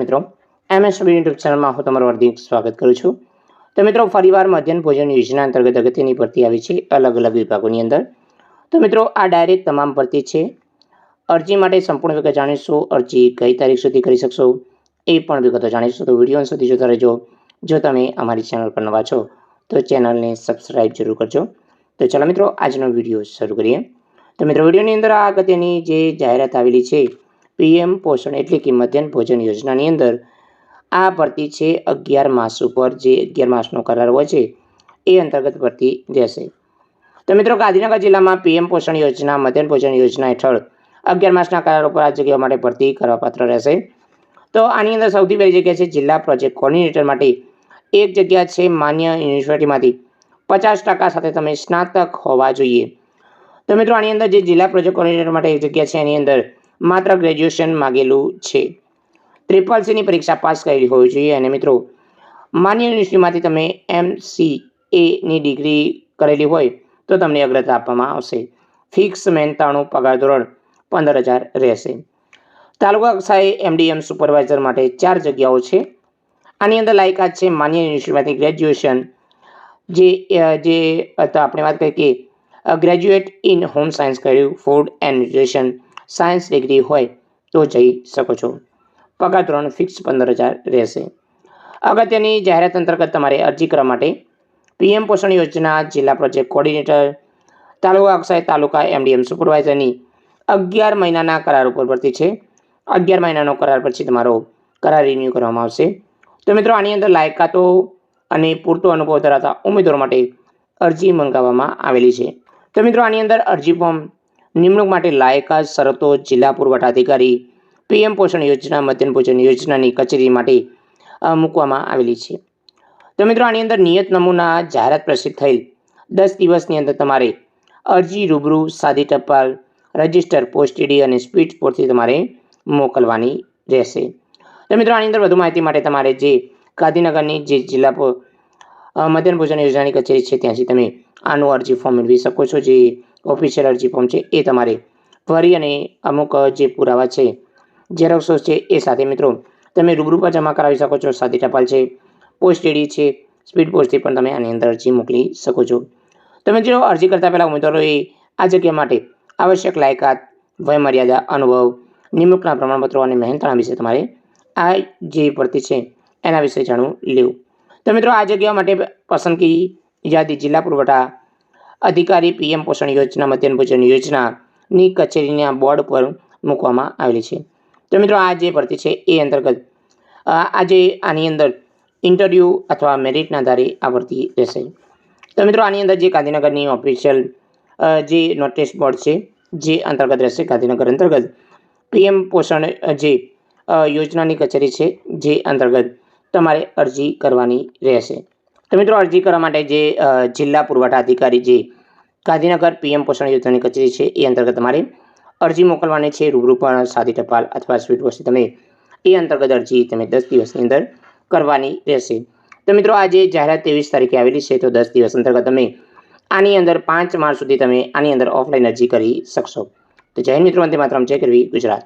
મિત્રો MSB YouTube ચેનલમાં હું તમારું હાર્દિક સ્વાગત કરું છું. તો મિત્રો, ફરીવાર મધ્યાહન ભોજન યોજના અંતર્ગત અગત્યની ભરતી આવી છે અલગ અલગ વિભાગોની અંદર. તો મિત્રો, આ ડાયરેક્ટ તમામ ભરતી છે. અરજી માટે સંપૂર્ણ વિગત જાણીશું. અરજી કઈ તારીખ સુધી કરી શકશો એ પણ વિગતો જાણીશું. તો વીડિયો સુધી જોતા રહેજો. જો તમે અમારી ચેનલ પર નવા છો, તો ચેનલને સબસ્ક્રાઇબ જરૂર કરજો. તો ચાલો મિત્રો, આજનો વીડિયો શરૂ કરીએ. તો મિત્રો, વિડીયોની અંદર આ અગત્યની જે જાહેરાત આવેલી છે પીએમ પોષણ એટલે કે મધ્યાહન ભોજન યોજનાની અંદર આ ભરતી છે અગિયાર માસ ઉપર, જે અગિયાર માસનો કરાર હોય છે, એ અંતર્ગત ભરતી રહેશે. તો મિત્રો ગાંધીનગર જિલ્લામાં પીએમ પોષણ યોજના, મધ્યાહન ભોજન યોજના હેઠળ અગિયાર માસના કરાર ઉપર આ જગ્યાઓ માટે ભરતી કરવાપાત્ર રહેશે. તો આની અંદર સૌથી પહેલી જગ્યા છે જિલ્લા પ્રોજેક્ટ કોર્ડિનેટર માટે. એક જગ્યા છે માન્ય યુનિવર્સિટીમાંથી. પચાસ ટકા સાથે તમે સ્નાતક હોવા જોઈએ. તો મિત્રો આની અંદર જે જિલ્લા પ્રોજેક્ટ કોર્ડિનેટર માટે એક જગ્યા છે એની અંદર માત્ર ગ્રેજ્યુએશન માગેલું છે. ટ્રિપલ સીની પરીક્ષા પાસ કરેલી હોવી જોઈએ અને મિત્રો, માન્ય યુનિવર્સિટીમાંથી તમે એમ સી એની ડિગ્રી કરેલી હોય તો તમને અગ્રતા આપવામાં આવશે. ફિક્સ મહેનતાણું પગાર ધોરણ પંદર હજાર રહેશે. તાલુકા કક્ષાએ એમડીએમ સુપરવાઇઝર માટે ચાર જગ્યાઓ છે. આની અંદર લાયકાત છે માન્ય યુનિવર્સિટીમાંથી ગ્રેજ્યુએશન જે જે આપણે વાત કરીએ કે ગ્રેજ્યુએટ ઇન હોમ સાયન્સ કર્યું food and nutrition science degree હોય તો જઈ શકો છો. પગાર ધોરણ ફિક્સ પંદર હજાર રહેશે. અગત્યની જાહેરાત અંતર્ગત તમારે અરજી કરવા માટે પીએમ પોષણ યોજના, જિલ્લા પ્રોજેક્ટ કોર્ડિનેટર તાલુકા કક્ષાએ તાલુકા એમડીએમ સુપરવાઇઝરની અગિયાર મહિનાના કરાર ઉપર ભરતી છે. અગિયાર મહિનાનો કરાર પછી તમારો કરાર રિન્યૂ કરવામાં આવશે. તો મિત્રો, આની અંદર લાયકાતો અને પૂરતો અનુભવ ધરાવતા ઉમેદવારો માટે અરજી મંગાવવામાં આવેલી છે. તો મિત્રો, આની અંદર અરજી ફોર્મ નિમણૂક માટે લાયકાત શરતો જિલ્લા પુરવઠા અધિકારી પીએમ પોષણ યોજના, મધ્યાહન ભોજન યોજનાની કચેરી માટે મૂકવામાં આવેલી છે. તો મિત્રો, આની અંદર નિયત નમૂના જાહેરાત પ્રસિદ્ધ થયેલ. દસ દિવસની અંદર તમારે અરજી રૂબરૂ સાદી ટપાલ, રજિસ્ટર પોસ્ટીડી અને સ્પીડ પોસ્ટથી તમારે મોકલવાની રહેશે. તો મિત્રો, આની અંદર વધુ માહિતી માટે તમારે જે ગાંધીનગરની જે જિલ્લા મધ્યાહન ભોજન યોજનાની કચેરી છે, ત્યાંથી તમે આનું અરજી ફોર્મ મેળવી શકો છો, જે ઓફિશિયલ અરજી ફોર્મ છે એ તમારે ભરી અને અમુક જે પુરાવા છે ઝેરોક્સો છે, એ સાથે મિત્રો તમે રૂબરૂ પર જમા કરાવી શકો છો. સાથે ટપાલ છે પોસ્ટ એડી છે સ્પીડ પોસ્ટથી પણ તમે આની અંદર અરજી મોકલી શકો છો. તમે જો અરજી કરતા પહેલાં ઉમેદવારોએ આ જગ્યા માટે આવશ્યક લાયકાત, વયમર્યાદા, અનુભવ, નિમણૂકના પ્રમાણપત્રો અને મહેનતાણા વિશે તમારે આ જે ભરતી છે, એના વિશે જાણવું લેવું. તો મિત્રો, આ જગ્યા માટે પસંદગી યાદી જિલ્લા પુરવઠા અધિકારી પીએમ પોષણ યોજના, મધ્યાહન ભોજન યોજનાની કચેરીના બોર્ડ પર મૂકવામાં આવેલી છે. તો મિત્રો, આ જે ભરતી છે એ અંતર્ગત આજે આની અંદર ઇન્ટરવ્યૂ અથવા મેરિટના આધારે આ ભરતી રહેશે. તો મિત્રો, આની અંદર જે ગાંધીનગરની ઓફિશિયલ જે નોટિસ બોર્ડ છે, જે અંતર્ગત રહેશે ગાંધીનગર અંતર્ગત, પીએમ પોષણ જે યોજનાની કચેરી છે, જે અંતર્ગત તમારે અરજી કરવાની રહેશે. તો મિત્રો અરજી કરવા માટે જે જિલ્લા પુરવઠા અધિકારી જે ગાંધીનગર પીએમ પોષણ યોજનાની કચેરી છે, એ અંતર્ગત તમારે અરજી મોકલવાની છે. રૂબરૂ પણ સાદી ટપાલ અથવા સ્વીટ વસ્તુ તમે એ અંતર્ગત અરજી તમે દસ દિવસની અંદર કરવાની રહેશે. તો મિત્રો આજે જાહેરાત ત્રેવીસ તારીખે આવેલી છે, તો દસ દિવસ અંતર્ગત તમે આની અંદર પાંચ માર્ચ સુધી તમે આની અંદર ઓફલાઈન અરજી કરી શકશો. તો જય મિત્રો અંતે માત્રમ, જય કરવી ગુજરાત.